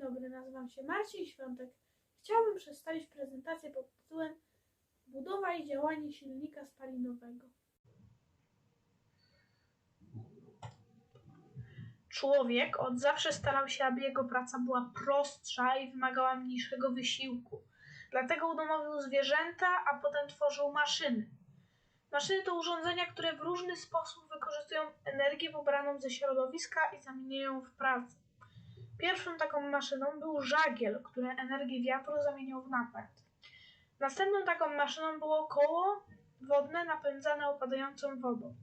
dobry, nazywam się Marcin Świątek. Chciałbym przedstawić prezentację pod tytułem Budowa i działanie silnika spalinowego. Człowiek od zawsze starał się, aby jego praca była prostsza i wymagała mniejszego wysiłku. Dlatego udomowił zwierzęta, a potem tworzył maszyny. Maszyny to urządzenia, które w różny sposób wykorzystują energię pobraną ze środowiska i zamieniają ją w pracę. Pierwszą taką maszyną był żagiel, który energię wiatru zamieniał w napęd. Następną taką maszyną było koło wodne napędzane opadającą wodą.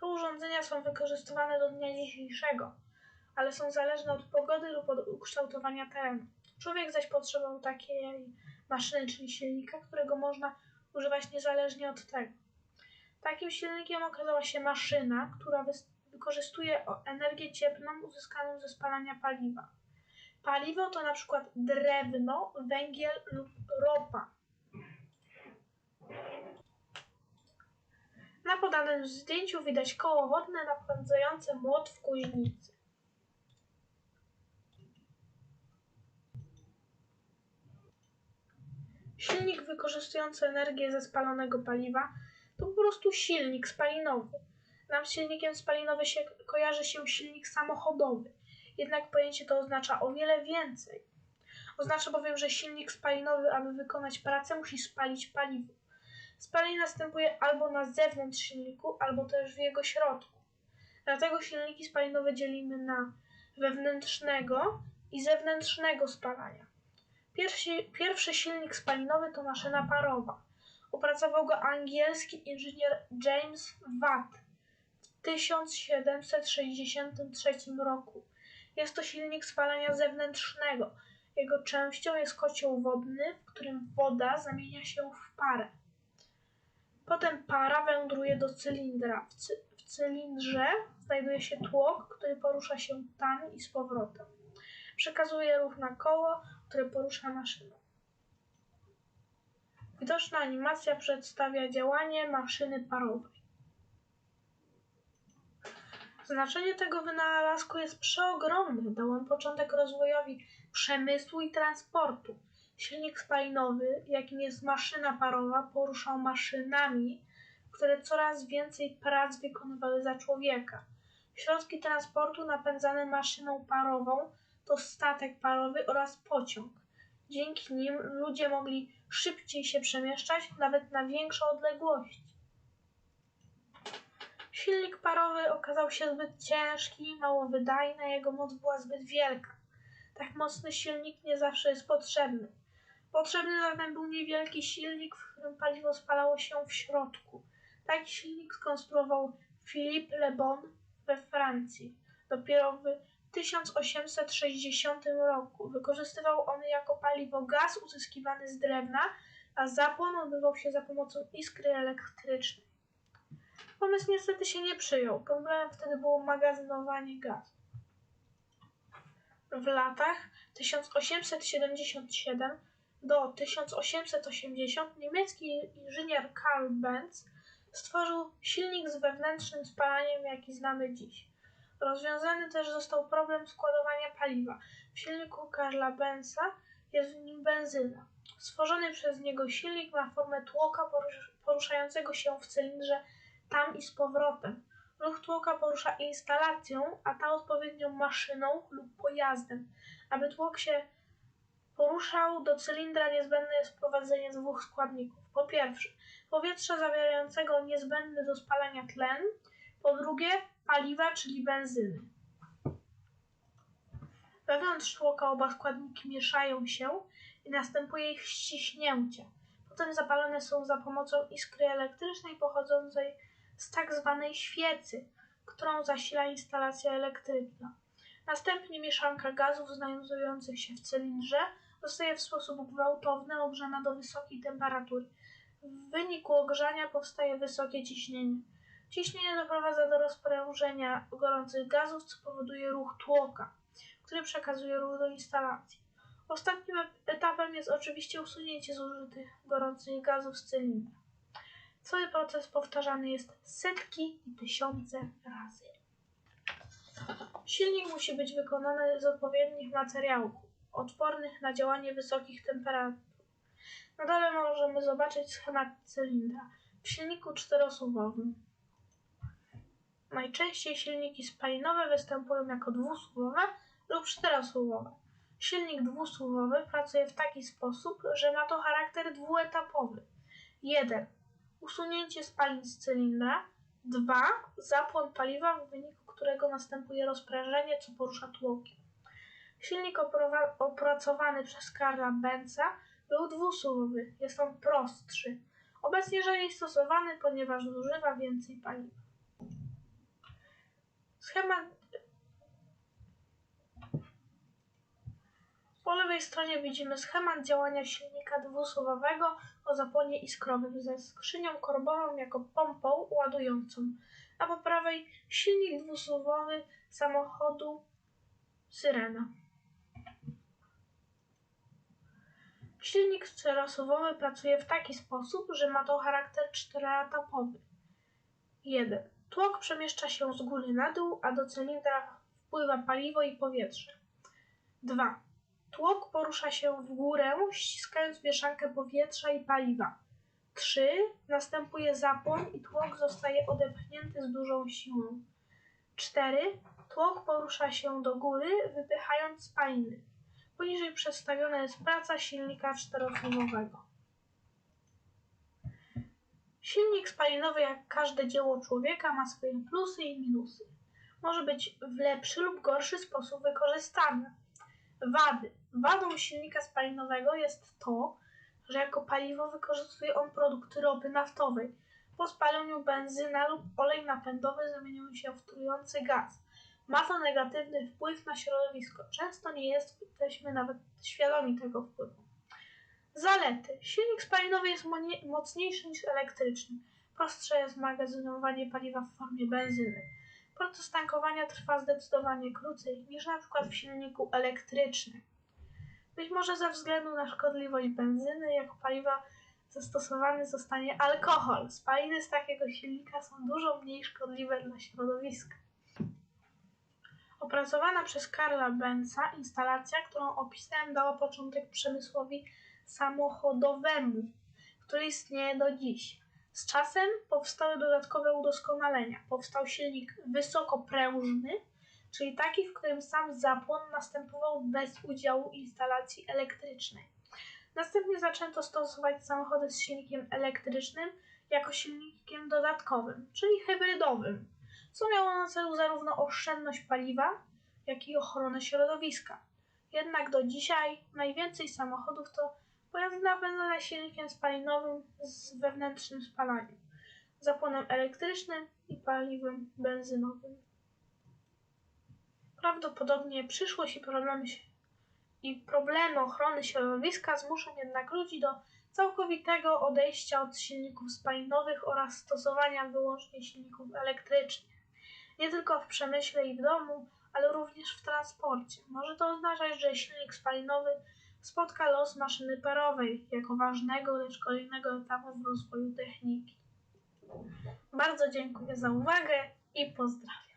Te urządzenia są wykorzystywane do dnia dzisiejszego, ale są zależne od pogody lub od ukształtowania terenu. Człowiek zaś potrzebował takiej maszyny, czyli silnika, którego można używać niezależnie od tego. Takim silnikiem okazała się maszyna, która wykorzystuje energię cieplną uzyskaną ze spalania paliwa. Paliwo to na przykład drewno, węgiel lub ropa. Na podanym zdjęciu widać koło wodne napędzające młot w kuźnicy. Silnik wykorzystujący energię ze spalonego paliwa to po prostu silnik spalinowy. Nam z silnikiem spalinowym się, kojarzy się silnik samochodowy, jednak pojęcie to oznacza o wiele więcej. Oznacza bowiem, że silnik spalinowy, aby wykonać pracę, musi spalić paliwo. Spalenie następuje albo na zewnątrz silniku, albo też w jego środku. Dlatego silniki spalinowe dzielimy na wewnętrznego i zewnętrznego spalania. Pierwszy, pierwszy silnik spalinowy to maszyna parowa. Opracował go angielski inżynier James Watt 1763 roku. Jest to silnik spalania zewnętrznego. Jego częścią jest kocioł wodny, w którym woda zamienia się w parę. Potem para wędruje do cylindra. W, cy w cylindrze znajduje się tłok, który porusza się tam i z powrotem. Przekazuje ruch na koło, które porusza maszynę. Widoczna animacja przedstawia działanie maszyny parowej. Znaczenie tego wynalazku jest przeogromne. Dał on początek rozwojowi przemysłu i transportu. Silnik spalinowy, jakim jest maszyna parowa, poruszał maszynami, które coraz więcej prac wykonywały za człowieka. Środki transportu napędzane maszyną parową to statek parowy oraz pociąg. Dzięki nim ludzie mogli szybciej się przemieszczać, nawet na większe odległości. Silnik parowy okazał się zbyt ciężki, mało wydajny, jego moc była zbyt wielka. Tak mocny silnik nie zawsze jest potrzebny. Potrzebny zatem był niewielki silnik, w którym paliwo spalało się w środku. Taki silnik skonstruował Philippe Le Bon we Francji. Dopiero w 1860 roku wykorzystywał on jako paliwo gaz uzyskiwany z drewna, a zapłon odbywał się za pomocą iskry elektrycznej. Pomysł niestety się nie przyjął. Problemem wtedy było magazynowanie gazu. W latach 1877 do 1880 niemiecki inżynier Karl Benz stworzył silnik z wewnętrznym spalaniem, jaki znamy dziś. Rozwiązany też został problem składowania paliwa. W silniku Karla Benza jest w nim benzyna. Stworzony przez niego silnik ma formę tłoka poruszającego się w cylindrze tam i z powrotem. Ruch tłoka porusza instalacją, a ta odpowiednią maszyną lub pojazdem. Aby tłok się poruszał, do cylindra niezbędne jest wprowadzenie dwóch składników. Po pierwsze, powietrza zawierającego niezbędny do spalania tlen. Po drugie, paliwa, czyli benzyny. Wewnątrz tłoka oba składniki mieszają się i następuje ich ściśnięcie. Potem zapalone są za pomocą iskry elektrycznej pochodzącej z tak zwanej świecy, którą zasila instalacja elektryczna. Następnie mieszanka gazów znajdujących się w cylindrze zostaje w sposób gwałtowny ogrzana do wysokiej temperatury. W wyniku ogrzania powstaje wysokie ciśnienie. Ciśnienie doprowadza do rozprężenia gorących gazów, co powoduje ruch tłoka, który przekazuje ruch do instalacji. Ostatnim etapem jest oczywiście usunięcie zużytych gorących gazów z cylindra. Cały proces powtarzany jest setki i tysiące razy. Silnik musi być wykonany z odpowiednich materiałów. odpornych na działanie wysokich temperatur. Na dole możemy zobaczyć schemat cylindra w silniku czterosuwowym. Najczęściej silniki spalinowe występują jako dwusuwowe lub czterosuwowe. Silnik dwusuwowy pracuje w taki sposób, że ma to charakter dwuetapowy. 1. Usunięcie spalin z cylindra. 2. Zapłon paliwa, w wyniku którego następuje rozprężenie, co porusza tłoki. Silnik opracowany przez Karla Benza był dwusuwowy. Jest on prostszy. Obecnie rzadziej stosowany, ponieważ zużywa więcej paliwa. Schemat Po lewej stronie widzimy schemat działania silnika dwusuwowego o zapłonie iskrowym ze skrzynią korbową jako pompą ładującą, a po prawej silnik dwusuwowy samochodu Syrena. Silnik czterosuwowy pracuje w taki sposób, że ma to charakter czteroetapowy. 1. Tłok przemieszcza się z góry na dół, a do cylindra wpływa paliwo i powietrze. 2. Tłok porusza się w górę, ściskając mieszankę powietrza i paliwa. 3. Następuje zapłon i tłok zostaje odepchnięty z dużą siłą. 4. Tłok porusza się do góry, wypychając spaliny. Poniżej przedstawiona jest praca silnika czterosuwowego. Silnik spalinowy, jak każde dzieło człowieka, ma swoje plusy i minusy. Może być w lepszy lub gorszy sposób wykorzystany. Wady. Wadą silnika spalinowego jest to, że jako paliwo wykorzystuje on produkty ropy naftowej. Po spaleniu benzyna lub olej napędowy zamieniają się w trujący gaz. Ma to negatywny wpływ na środowisko. Często nie jesteśmy nawet świadomi tego wpływu. Zalety. Silnik spalinowy jest mocniejszy niż elektryczny. Prostsze jest magazynowanie paliwa w formie benzyny. Proces tankowania trwa zdecydowanie krócej niż na przykład w silniku elektrycznym. Być może ze względu na szkodliwość benzyny jako paliwa zastosowany zostanie alkohol. Spaliny z takiego silnika są dużo mniej szkodliwe dla środowiska. Opracowana przez Karla Benza instalacja, którą opisałem, dała początek przemysłowi samochodowemu, który istnieje do dziś. Z czasem powstały dodatkowe udoskonalenia. Powstał silnik wysokoprężny, czyli taki, w którym sam zapłon następował bez udziału instalacji elektrycznej. Następnie zaczęto stosować samochody z silnikiem elektrycznym jako silnikiem dodatkowym, czyli hybrydowym, co miało na celu zarówno oszczędność paliwa, jak i ochronę środowiska. Jednak do dzisiaj najwięcej samochodów to pojazdy napędzane silnikiem spalinowym z wewnętrznym spalaniem, zapłonem elektrycznym i paliwem benzynowym. Prawdopodobnie przyszłość i problemy, i problemy ochrony środowiska zmuszą jednak ludzi do całkowitego odejścia od silników spalinowych oraz stosowania wyłącznie silników elektrycznych. Nie tylko w przemyśle i w domu, ale również w transporcie. Może to oznaczać, że silnik spalinowy spotka los maszyny parowej jako ważnego, lecz kolejnego etapu w rozwoju techniki. Bardzo dziękuję za uwagę i pozdrawiam.